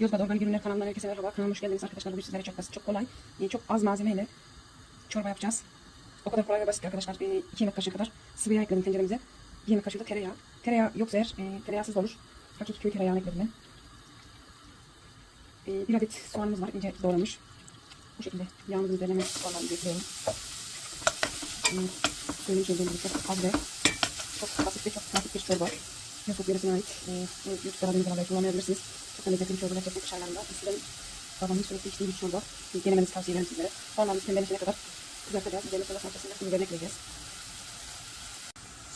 Yozgat Organik Ürünler kanalından herkese merhaba. Kanalıma hoş geldiniz arkadaşlar. Bugün sizlere çok basit, çok kolay, e, çok az malzemeyle çorba yapacağız. O kadar kolay ve basit arkadaşlar. 2 yemek kaşığı kadar sıvı yağ ekledim tenceremize. 1 yemek kaşığı da tereyağı. Tereyağı yoksa eğer e, tereyağsız olur. Hakiki köy tereyağını ekledim ben. E, bir adet soğanımız var. ince doğranmış. Bu şekilde yağımızın üzerine soğanlarımızı ekliyorum. E, birlikte çok az ve çok basit ve çok pratik bir çorba. Yusuf yöresine ait. E, YouTube aradığınız kanalda kullanmayabilirsiniz. Çok da lezzetli bir çorba gerçekten kış aylarında. Eskiden babamın sürekli içtiği bir çorba. Denemenizi tavsiye ederim sizlere. Soğanlarımızı pembeleşene kadar kızartacağız. Üzerine sonra salçasını biberini ekleyeceğiz.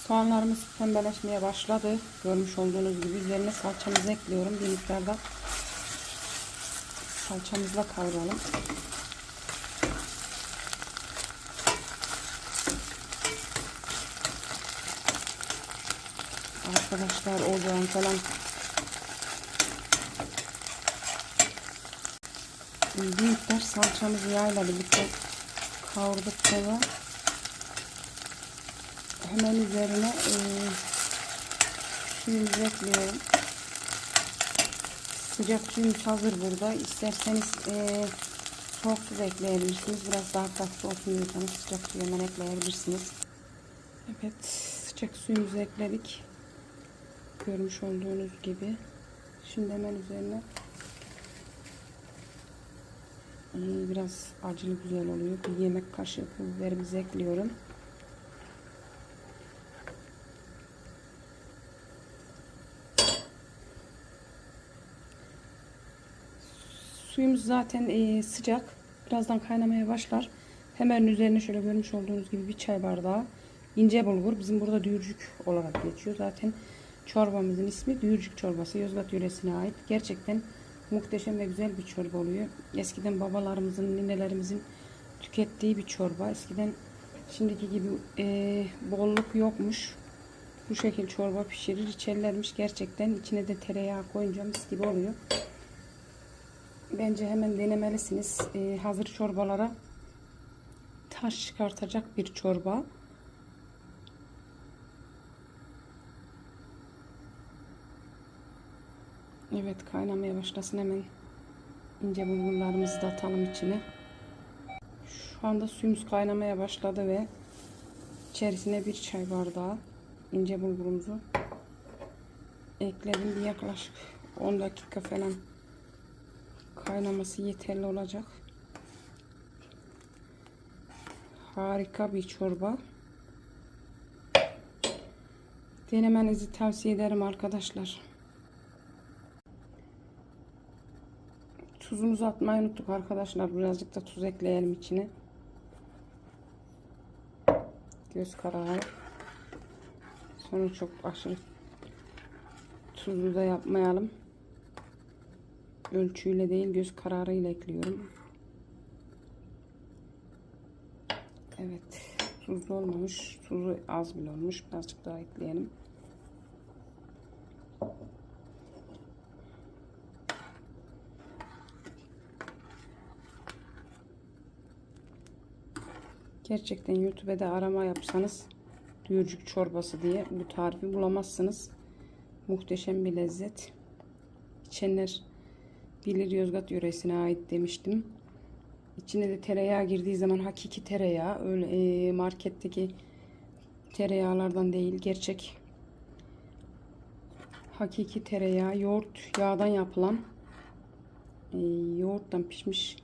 Soğanlarımız pembeleşmeye başladı. Görmüş olduğunuz gibi üzerine salçamızı ekliyorum. Bir miktarda salçamızla kavuralım. Arkadaşlar ocağın falan bir miktar salçamızı yağla birlikte kavurduk sonra hemen üzerine e, suyumuzu ekliyorum. Sıcak suyumuz hazır burada. İsterseniz e, soğuk su ekleyebilirsiniz. Biraz daha tatlı olsun diyorsanız sıcak su hemen ekleyebilirsiniz. Evet sıcak suyumuzu ekledik. Görmüş olduğunuz gibi. Şimdi hemen üzerine biraz acılı güzel oluyor. Bir yemek kaşığı pul biberimizi ekliyorum. Suyumuz zaten e, sıcak. Birazdan kaynamaya başlar. Hemen üzerine şöyle görmüş olduğunuz gibi bir çay bardağı ince bulgur. Bizim burada düğürcük olarak geçiyor. Zaten çorbamızın ismi düğürcük çorbası. Yozgat yöresine ait. Gerçekten muhteşem ve güzel bir çorba oluyor. Eskiden babalarımızın, ninelerimizin tükettiği bir çorba. Eskiden şimdiki gibi e, bolluk yokmuş. Bu şekil çorba pişirir içerlermiş. Gerçekten içine de tereyağı koyunca mis gibi oluyor. Bence hemen denemelisiniz. Ee, hazır çorbalara taş çıkartacak bir çorba. Evet kaynamaya başlasın hemen ince bulgurlarımızı da atalım içine. Şu anda suyumuz kaynamaya başladı ve içerisine bir çay bardağı ince bulgurumuzu ekledim. Bir yaklaşık 10 dakika falan kaynaması yeterli olacak. Harika bir çorba. Denemenizi tavsiye ederim arkadaşlar. Tuzumuzu atmayı unuttuk arkadaşlar. Birazcık da tuz ekleyelim içine. Göz kararı. Sonra çok aşırı tuzlu da yapmayalım ölçüyle değil göz kararıyla ekliyorum. Evet. Tuzlu olmamış. Tuzu az bile olmuş. Birazcık daha ekleyelim. Gerçekten YouTube'da arama yapsanız düğürcük çorbası diye bu tarifi bulamazsınız. Muhteşem bir lezzet. İçenler bilir Yozgat yöresine ait demiştim. İçine de tereyağı girdiği zaman hakiki tereyağı öyle e, marketteki tereyağlardan değil gerçek hakiki tereyağı yoğurt yağdan yapılan e, yoğurttan pişmiş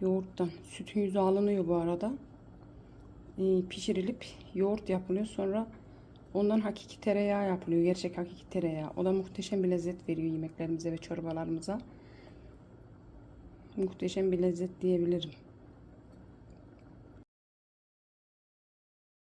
yoğurttan sütün yüzü alınıyor bu arada e, pişirilip yoğurt yapılıyor sonra Ondan hakiki tereyağı yapılıyor. Gerçek hakiki tereyağı. O da muhteşem bir lezzet veriyor yemeklerimize ve çorbalarımıza. Muhteşem bir lezzet diyebilirim.